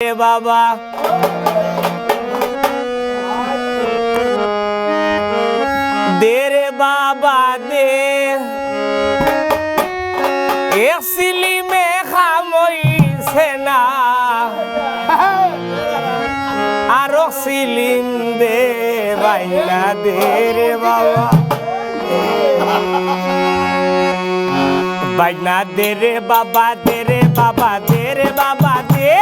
বাবা। দে রে বাবা, দে। এক সিলিমে খামইছে না। আরও সিলিম দে বাইনা দে রে বাবা। বাইনা দে রে বাবা, দে রে বাবা, দে রে বাবা, দে।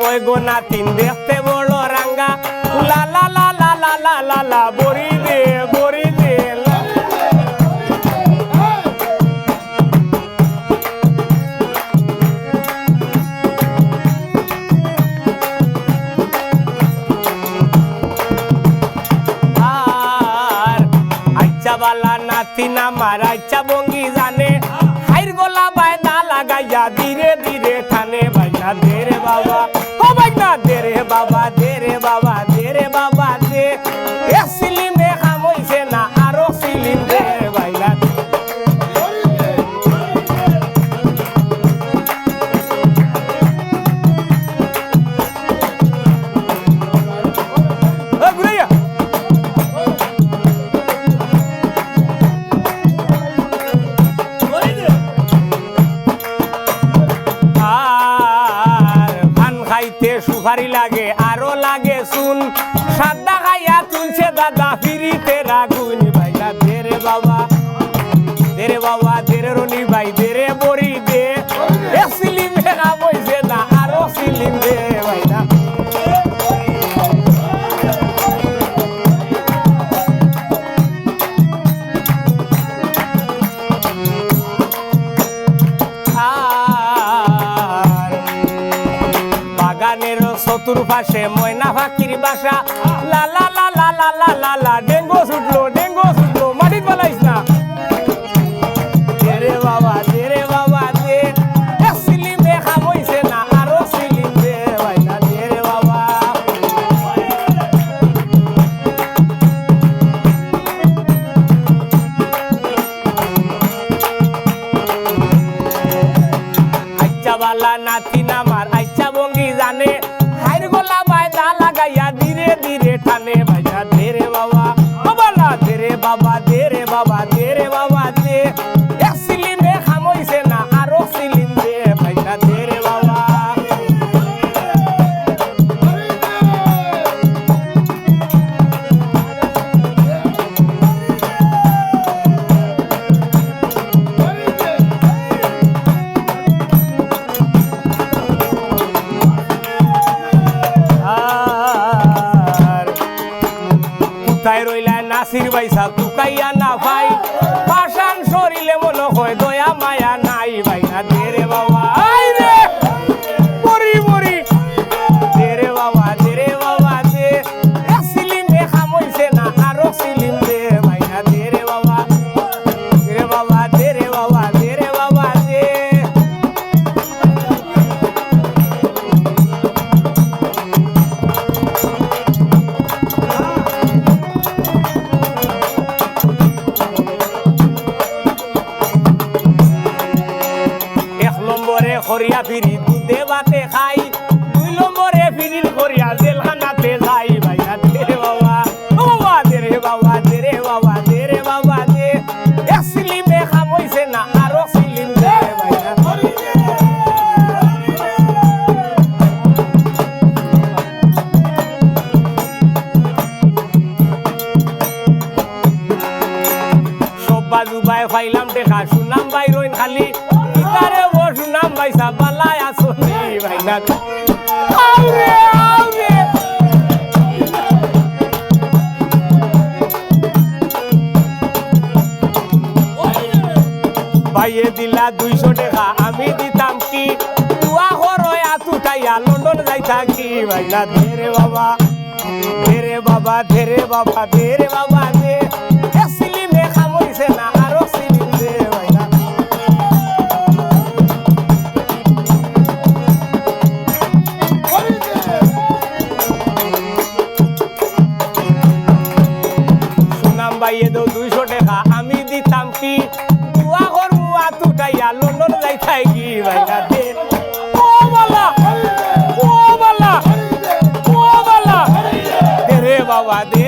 Oigo natin, verte vos. লা বালা নাতিন আমার আচ্ছা বঙ্গি জানে। হাইর গোলা বায়না লাগাইয়া ধীরে ধীরে ঠানে বাইনা দে বাবা। ও বাইনা দে বাবা। লাগে শুন সাদা খাইয়া তুলছে দাদা, ফিরিতে রাগুন। বাইলা দেরে বাবা দেরে বাবা, দেরে রনি ভাই বাগানের চতুর্পাশে ময়না ফাঁকির বাসা। লা লা লা লা লা লা লা লা, ডেঙ্গো ছুটলো ডেঙ্গো ছুটলো মাটির পালাইস না। রে বাবা রে বাবা, দে। সিলিম দে খামইছে না, আরও সিলিম দে বাবা। বালা নাতি নামার আচ্ছা বঙ্গি জানে। ठाने बजा तेरे बाबा। बाबा तेरे बाबा तेरे बाबा तेरे बाबा। চাষির পয়সা তুকাইয়া না ভাই। খরিয়া ফিরি, দুধে ভাতে খাই। দুই নম্বরে ফিরিল খরিয়া, জেলখানাতে যাই ভাইয়া। দে বাবা, ও বাবা, দে রে বাবা, দে রে বাবা, দে রে বাবা, দে। সিলিমে খামইছে না, আরও সিলিম দে ভাইয়া। সব্বা জুবাই ফাইলাম দেখা ভাই রইন খালি। कैसा बलाया सुनी भाई ये दिला दूसरों ने कहा अमी दी तंकी तू आ हो रोया तू टाइया लंदन जाई था कि भाई ना धेरे बाबा धेरे बाबा धेरे बाबा धेरे बाबा धेरे। পাইয়ে দৌ দুইশো টাকা, আমি দিতাম পিঠ তুয়া করব আতুটাইয়া লন্ডন যাইতাই কি ভাইয়া দেন ও বাবা, দে।